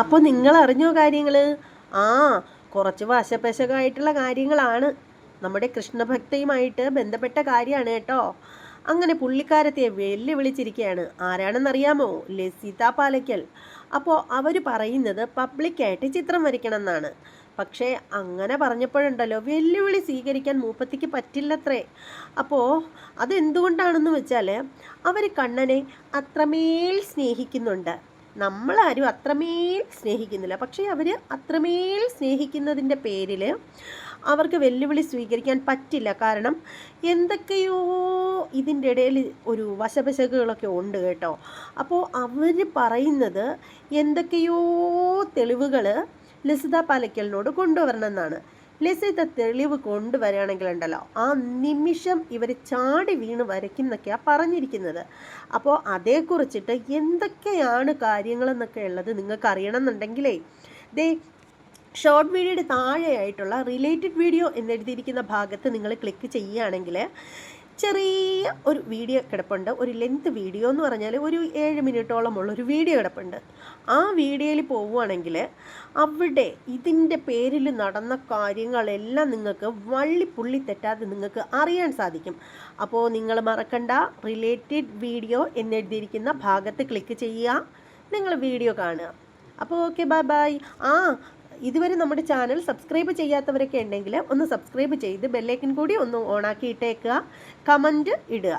അപ്പോൾ നിങ്ങൾ അറിഞ്ഞോ കാര്യങ്ങൾ ആ കുറച്ച് വശപശകായിട്ടുള്ള കാര്യങ്ങളാണ്. നമ്മുടെ കൃഷ്ണഭക്തിയുമായിട്ട് ബന്ധപ്പെട്ട കാര്യമാണ് കേട്ടോ. അങ്ങനെ പുള്ളിക്കാരത്തെ വെല്ലുവിളിച്ചിരിക്കുകയാണ് ആരാണെന്നറിയാമോ? ലസിത പാലയ്ക്കൽ അപ്പോൾ അവർ പറയുന്നത് പബ്ലിക്കായിട്ട് ചിത്രം വരയ്ക്കണം എന്നാണ് പക്ഷേ അങ്ങനെ പറഞ്ഞപ്പോഴുണ്ടല്ലോ വെല്ലുവിളി സ്വീകരിക്കാൻ മൂപ്പത്തിക്ക് പറ്റില്ലത്രേ. അപ്പോൾ അതെന്തുകൊണ്ടാണെന്ന് വെച്ചാൽ അവർ കണ്ണനെ അത്രമേൽ സ്നേഹിക്കുന്നുണ്ട്. നമ്മളാരും അത്രമേൽ സ്നേഹിക്കുന്നില്ല. പക്ഷേ അവർ അത്രമേൽ സ്നേഹിക്കുന്നതിന്റെ പേരിൽ അവർക്ക് വെല്ലുവിളി സ്വീകരിക്കാൻ പറ്റില്ല. കാരണം എന്തൊക്കെയോ ഇതിന്റെ ഇടയിൽ ഒരു വശപശകളൊക്കെ ഉണ്ട് കേട്ടോ. അപ്പോൾ അവർ പറയുന്നത് എന്തൊക്കെയോ തെളിവുകൾ ലസിത പാലയ്ക്കലിനോട് കൊണ്ടുവരണമെന്നാണ്. ലസിത തെളിവ് കൊണ്ടുവരികയാണെങ്കിൽ ഉണ്ടല്ലോ ആ നിമിഷം ഇവർ ചാടി വീണ് വരയ്ക്കുന്നൊക്കെയാണ് പറഞ്ഞിരിക്കുന്നത്. അപ്പോൾ അതേക്കുറിച്ചിട്ട് എന്തൊക്കെയാണ് കാര്യങ്ങളെന്നൊക്കെ ഉള്ളത് നിങ്ങൾക്ക് അറിയണം എന്നുണ്ടെങ്കിലേ ദേ ഷോർട്ട് വീഡിയോയുടെ താഴെയായിട്ടുള്ള റിലേറ്റഡ് വീഡിയോ എന്നെഴുതിയിരിക്കുന്ന ഭാഗത്ത് നിങ്ങൾ ക്ലിക്ക് ചെയ്യുകയാണെങ്കിൽ ചെറിയ ഒരു വീഡിയോ കിടപ്പുണ്ട്. ഒരു ലെങ്ത് വീഡിയോ എന്ന് പറഞ്ഞാൽ ഒരു ഏഴ് മിനിറ്റോളമുള്ള ഒരു വീഡിയോ കിടപ്പുണ്ട്. ആ വീഡിയോയിൽ പോവുകയാണെങ്കിൽ അവിടെ ഇതിന്റെ പേരിൽ നടന്ന കാര്യങ്ങളെല്ലാം നിങ്ങൾക്ക് വള്ളിപ്പുള്ളി തെറ്റാതെ നിങ്ങൾക്ക് അറിയാൻ സാധിക്കും. അപ്പോൾ നിങ്ങൾ മറക്കണ്ട. റിലേറ്റഡ് വീഡിയോ എന്നെഴുതിയിരിക്കുന്ന ഭാഗത്ത് ക്ലിക്ക് ചെയ്യുക. നിങ്ങൾ വീഡിയോ കാണുക. അപ്പോൾ ഓക്കെ ബൈ ബൈ ആ ഇതുവരെ നമ്മുടെ ചാനൽ സബ്സ്ക്രൈബ് ചെയ്യാത്തവരൊക്കെ ഉണ്ടെങ്കിൽ ഒന്ന് സബ്സ്ക്രൈബ് ചെയ്ത് ബെല്ലൈക്കൻ കൂടി ഒന്ന് ഓണാക്കി ഇട്ടേക്കുക. കമന്റ് ഇടുക.